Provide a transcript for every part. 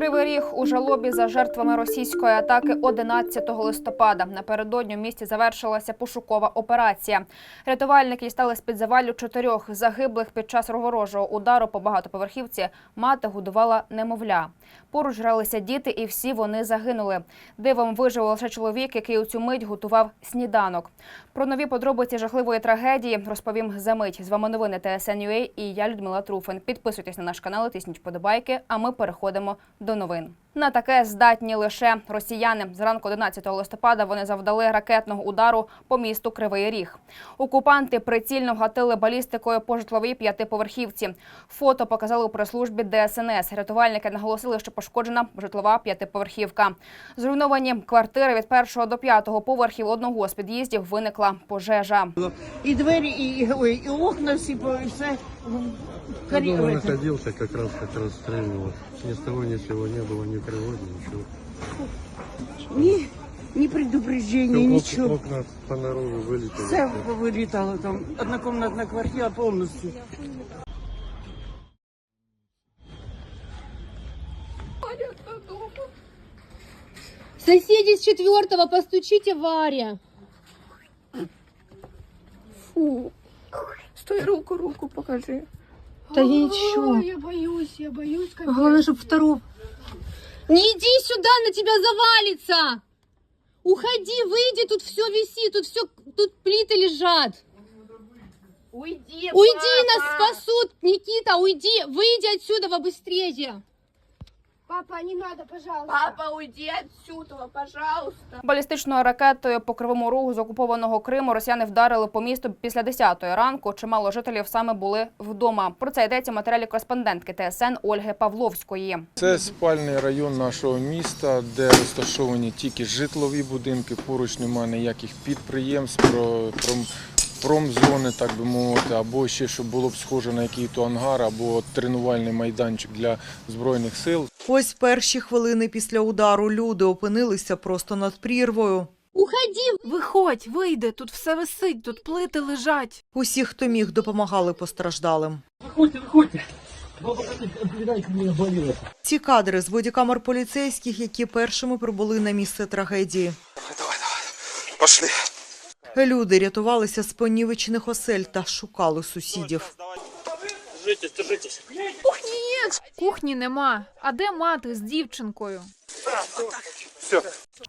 Кривий ріг у жалобі за жертвами російської атаки 11 листопада. Напередодні в місті завершилася пошукова операція. Рятувальники дістали з під завалю чотирьох загиблих під час ворожого удару по багатоповерхівці. Мати годувала немовля. Поруч гралися діти, і всі вони загинули. Дивом вижив лише чоловік, який у цю мить готував сніданок. Про нові подробиці жахливої трагедії розповім за мить. З вами новини ТСН.UA і я Людмила Труфин. Підписуйтесь на наш канал, тисніть вподобайки. А ми переходимо до новин. На таке здатні лише росіяни. Зранку 11 листопада вони завдали ракетного удару по місту Кривий Ріг. Окупанти прицільно гатили балістикою по житловій п'ятиповерхівці. Фото показали у прес-службі ДСНС. Рятувальники наголосили, що пошкоджена житлова п'ятиповерхівка. Зруйновані квартири від першого до п'ятого поверхів одного з під'їздів виникла пожежа. І двері, і, і, ой, і окна всі, по- все. Я дома ой, находился, как раз как расстреливал. Ни с того ни с сего не было ни привода, ничего. Ні, ні предупреждення, Ок- нічого. Окна понаружи вылетели. Все вилітало там. Однокомнатна квартира повністю. Соседи с четвертого, постучите Варе. Стой, руку, руку покажи. Да я ничего. Ой, я боюсь, я боюсь, как Главное, чтобы второго. Не иди сюда, на тебя завалится. Уходи, выйди, тут все висит, тут все, тут плиты лежат. Уйди, Уйди, нас спасут, Никита, уйди, выйди отсюда быстрее. Папа, не надо, пожалуйста. Папа, уйди отсюда, пожалуйста. Балістичною ракетою по кривому рогу з окупованого Криму росіяни вдарили по місту після 10-ї ранку. Чимало жителів саме були вдома. Про це йдеться в матеріалі кореспондентки ТСН Ольги Павловської. Це спальний район нашого міста, де розташовані тільки житлові будинки. Поруч немає ніяких підприємств, промзони, так би мовити, або ще щоб було б схоже на який то ангар, або тренувальний майданчик для збройних сил. Ось перші хвилини після удару люди опинилися просто над прірвою. Уходи, Виходь, вийди, тут все висить, тут плити лежать. Усі, хто міг, допомагали постраждалим. Виходьте, виходьте. Ці кадри з бодікамер поліцейських, які першими прибули на місце трагедії. Пошли. Люди рятувалися з понівечених осель та шукали сусідів. Кухні нема. А де мати з дівчинкою?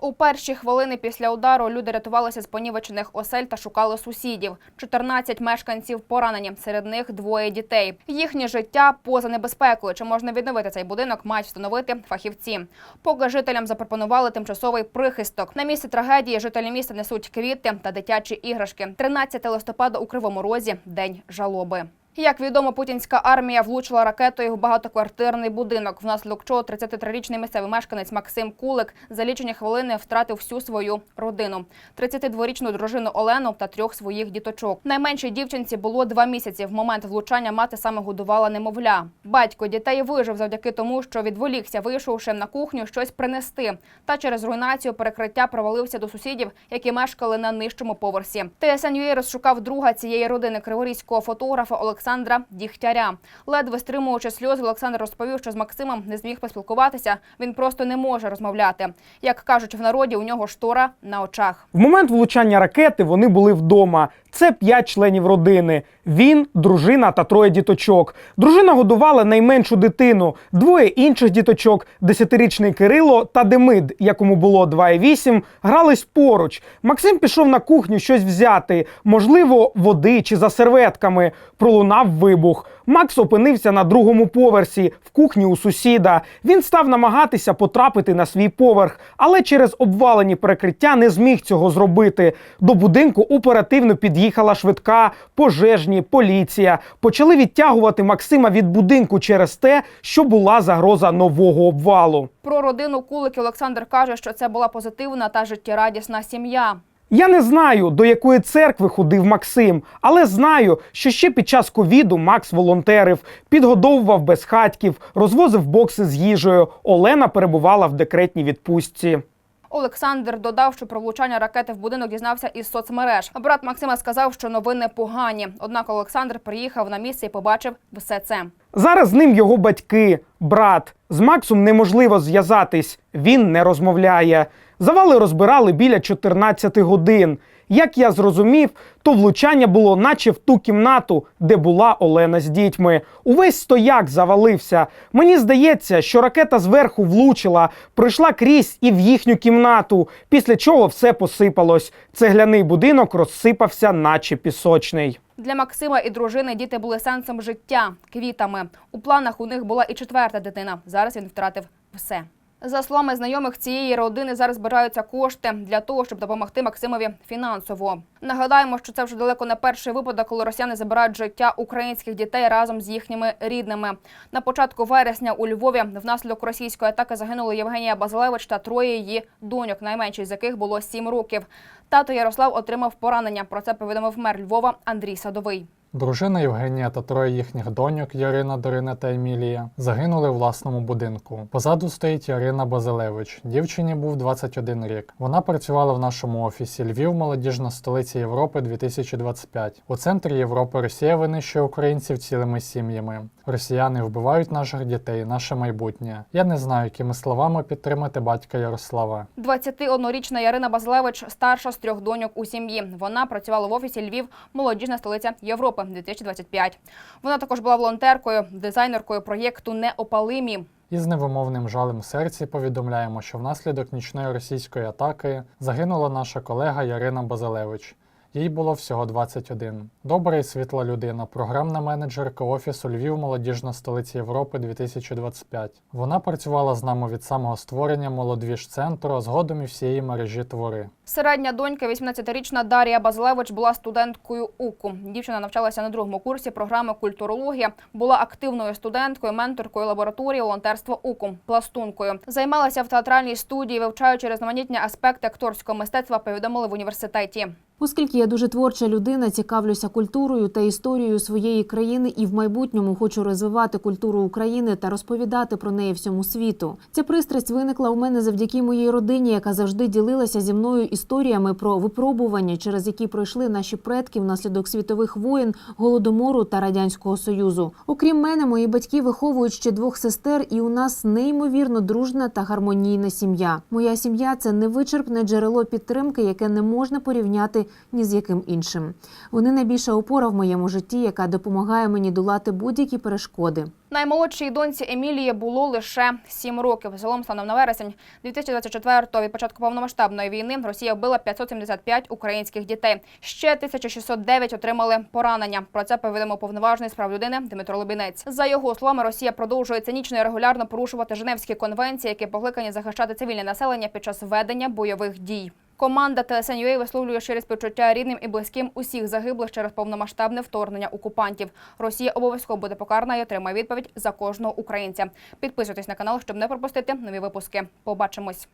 У перші хвилини після удару люди рятувалися з понівечених осель та шукали сусідів. 14 мешканців поранені, серед них двоє дітей. Їхнє життя поза небезпекою. Чи можна відновити цей будинок, мають встановити фахівці. Поки жителям запропонували тимчасовий прихисток. На місці трагедії жителі міста несуть квіти та дитячі іграшки. 13 листопада у Кривому Розі – день жалоби. Як відомо, путінська армія влучила ракетою в багатоквартирний будинок, внаслідок чого 33-річний місцевий мешканець Максим Кулик за лічені хвилини втратив всю свою родину. 32-річну дружину Олену та трьох своїх діточок. Найменшій дівчинці було два місяці. В момент влучання мати саме годувала немовля. Батько дітей вижив завдяки тому, що відволікся, вийшовши на кухню щось принести. Та через руйнацію перекриття провалився до сусідів, які мешкали на нижчому поверсі. ТСНЮА розшукав друга цієї родини криворізького фотографа Олександра Дігтяря. Ледве стримуючи сльози, Олександр розповів, що з Максимом не зміг поспілкуватися. Він просто не може розмовляти. Як кажуть в народі, у нього штора на очах. В момент влучання ракети вони були вдома. Це п'ять членів родини. Він, дружина та троє діточок. Дружина годувала найменшу дитину, двоє інших діточок, десятирічний Кирило та Демид, якому було 2,8, грались поруч. Максим пішов на кухню щось взяти, можливо, води чи за серветками. Пролунав вибух. Макс опинився на другому поверсі в кухні у сусіда. Він став намагатися потрапити на свій поверх, але через обвалені перекриття не зміг цього зробити. До будинку оперативно під'їхала швидка, пожежні, поліція. Почали відтягувати Максима від будинку через те, що була загроза нового обвалу. Про родину Кулики Олександр каже, що це була позитивна та життєрадісна сім'я. Я не знаю, до якої церкви ходив Максим, але знаю, що ще під час ковіду Макс волонтерив, підгодовував безхатьків, розвозив бокси з їжею. Олена перебувала в декретній відпустці. Олександр додав, що про влучання ракети в будинок дізнався із соцмереж. Брат Максима сказав, що новини погані. Однак Олександр приїхав на місце і побачив все це. Зараз з ним його батьки, брат. З Максом неможливо зв'язатись. Він не розмовляє. Завали розбирали біля 14 годин. Як я зрозумів, то влучання було наче в ту кімнату, де була Олена з дітьми. Увесь стояк завалився. Мені здається, що ракета зверху влучила, пройшла крізь і в їхню кімнату, після чого все посипалось. Цегляний будинок розсипався, наче пісочний. Для Максима і дружини діти були сенсом життя, квітами. У планах у них була і четверта дитина. Зараз він втратив все. За словами знайомих цієї родини, зараз збираються кошти для того, щоб допомогти Максимові фінансово. Нагадаємо, що це вже далеко не перший випадок, коли росіяни забирають життя українських дітей разом з їхніми рідними. На початку вересня у Львові внаслідок російської атаки загинули Євгенія Базилевич та троє її доньок, найменшій з яких було сім років. Тато Ярослав отримав поранення. Про це повідомив мер Львова Андрій Садовий. Дружина Євгенія та троє їхніх доньок Ярина, Дарина та Емілія загинули в власному будинку. Позаду стоїть Ярина Базилевич. Дівчині був 21 рік. Вона працювала в нашому офісі Львів, молодіжна столиця Європи 2025. У центрі Європи Росія винищує українців цілими сім'ями. Росіяни вбивають наших дітей, наше майбутнє. Я не знаю, якими словами підтримати батька Ярослава. 21-річна Ярина Базилевич старша з трьох доньок у сім'ї. Вона працювала в офісі Львів, молодіжна столиця Європи 2025. Вона також була волонтеркою, дизайнеркою проєкту Неопалимі. Із невимовним жалем в серці повідомляємо, що внаслідок нічної російської атаки загинула наша колега Ярина Базилевич. Їй було всього 21. Добра і світла людина, програмна менеджерка офісу Львів Молодіжна столиця Європи 2025. Вона працювала з нами від самого створення молодвіж центру, а згодом і всієї мережі твори. Середня донька, 18-річна Дарія Базилевич, була студенткою УКУ. Дівчина навчалася на другому курсі програми культурологія, була активною студенткою, менторкою лабораторії волонтерства УКУ, пластункою. Займалася в театральній студії, вивчаючи різноманітні аспекти акторського мистецтва, повідомили в університеті. Оскільки я дуже творча людина, цікавлюся культурою та історією своєї країни і в майбутньому хочу розвивати культуру України та розповідати про неї всьому світу. Ця пристрасть виникла у мене завдяки моїй родині, яка завжди ділилася зі мною історіями про випробування, через які пройшли наші предки внаслідок світових воєн, голодомору та радянського союзу. Окрім мене, мої батьки виховують ще двох сестер, і у нас неймовірно дружна та гармонійна сім'я. Моя сім'я це невичерпне джерело підтримки, яке не можна порівняти ні з яким іншим. Вони найбільша опора в моєму житті, яка допомагає мені долати будь-які перешкоди. Наймолодшій доньці Емілії було лише 7 років. Загалом станом на вересень 2024-го від початку повномасштабної війни Росія вбила 575 українських дітей. Ще 1609 отримали поранення. Про це повідомив повноважний з прав людини Дмитро Лубінець. За його словами, Росія продовжує цинічно і регулярно порушувати Женевські конвенції, які покликані захищати цивільне населення під час ведення бойових дій. Команда ТСНЮА висловлює через співчуття рідним і близьким усіх загиблих через повномасштабне вторгнення окупантів. Росія обов'язково буде покарана і отримає відповідь за кожного українця. Підписуйтесь на канал, щоб не пропустити нові випуски. Побачимось.